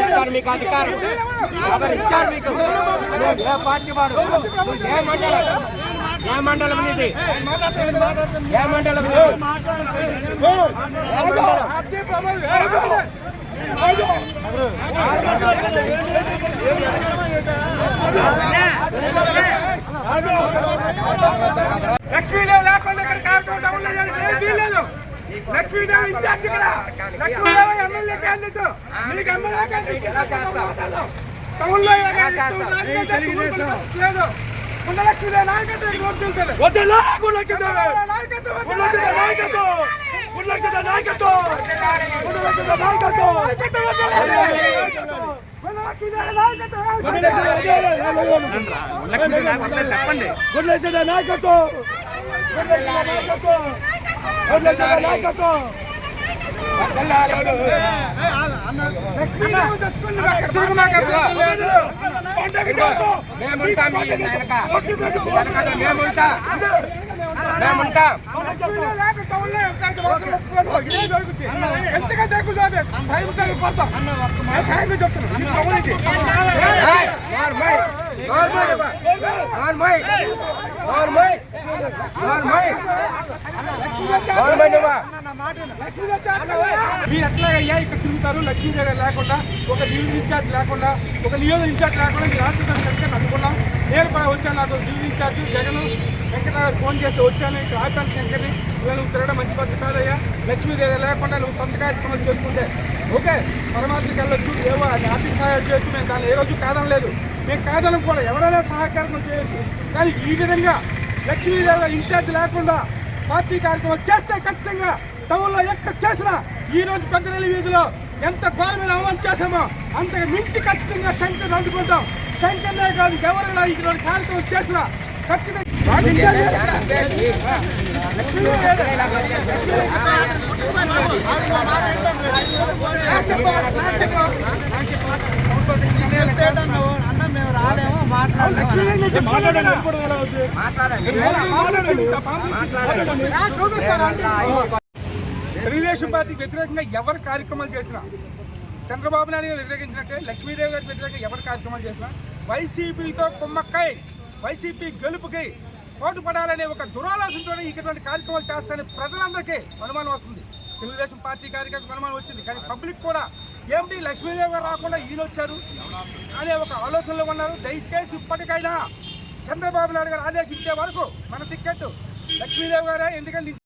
ఇచ్చారు మీకు అధికారం. ఇచ్చారు మీకు ఏ పార్టీ వాడు? ఏ మండలం? ఏ మండలం ఇది? ఏ మండలం లక్ష్మీదేవి లేకుండా ఇక్కడ కార్యక్రమం డౌన్ లేదు వీల్లేదు లక్ష్మీదేవి ఇన్ఛార్జ్ ఇక్కడ లక్ష్మీదేవి ఎమ్మెల్యే క్యాండిడేట్ మీకు ఎమ్మెల్యే క్యాండిడేట్ లేదు ఉన్న లక్ష్మీదేవి నాయకత్వం. ఇక్కడ వద్దులా గుణలక్ష్మీదేవి నాయకత్వం నాయకత్వం నాయకత్వం చెప్పండి గుడ్లేశ్వర నాయకత్వం నాయకత్వం. మేముంటా. మీ వెనక వెనకాల మేముంటా. ఎంతగా జరుగుతుంది టైం కోసం టైం చెప్తున్నాను మీరు ఎట్లాగయ్యా ఇక్కడ తిరుగుతారు? లక్ష్మీదేవి లేకుండా ఒక డివిజన్ ఇన్ఛార్జ్ లేకుండా ఒక నియోజక ఇన్ఛార్జ్ లేకుండా మీరు ఆశిస్తాను కనుక అనుకున్నాం నేను వచ్చాను నాకు division in charge Jagan. Venkatarao phone చేస్తే వచ్చాను. ఇక్కడ ఆచార్య శంకర్ని. నువ్వు తిరగడం మంచి పద్ధతి కాదయ్యా. లక్ష్మీదేవి లేకుండా నువ్వు సొంత కార్యక్రమాలు చేసుకుంటే. ఓకే పరమాత్మకి వెళ్ళొచ్చు. ఏవో అది ఆర్థిక సహాయం చేయొచ్చు. మేము దాన్ని ఏ రోజు కాదనలేదు. మేము కాదనం కూడా ఎవరైనా సహకారం చేయొచ్చు. కానీ ఈ విధంగా లక్ష్మీదేవి ఇన్ఛార్జ్ లేకుండా పార్టీ కార్యక్రమం చేస్తే ఖచ్చితంగా టౌన్లో ఎక్కడ చేసినా ఈ రోజు పెద్దనెల్లి వీధిలో ఎంత ఘోరమైన అవమానం చేశామో అంతకు మించి ఖచ్చితంగా శంకర్ అందుకుంటాం. శంకర్నే కాదు ఎవరైనా ఈ రోజు కార్యక్రమం చేసినా ఖచ్చితంగా లక్ష్మీ తెలుగుదేశం పార్టీకి వ్యతిరేకంగా ఎవరు కార్యక్రమాలు చేసినా చంద్రబాబు నాయుడు గారు వ్యతిరేకించినట్టే లక్ష్మీదేవి గారికి వ్యతిరేకంగా ఎవరు కార్యక్రమాలు చేసినా వైసీపీతో కుమ్మక్కై వైసీపీ గెలుపుకి పోటు పడాలనే ఒక దురాలోచనతో ఇటువంటి కార్యక్రమాలు చేస్తారని ప్రజలందరికీ అనుమానం వస్తుంది. తెలుగుదేశం పార్టీ కార్యక్రమం అనుమానం వచ్చింది కానీ పబ్లిక్ కూడా ఎండి లక్ష్మీదేవి గారు రాకుండా ఈయన వచ్చారు అనే ఒక ఆలోచనలో ఉన్నారు. దయచేసి ఇప్పటికైనా చంద్రబాబు నాయుడు గారు ఆదేశించే వరకు మన టిక్కెట్ లక్ష్మీదేవి గారే ఎందుకంటే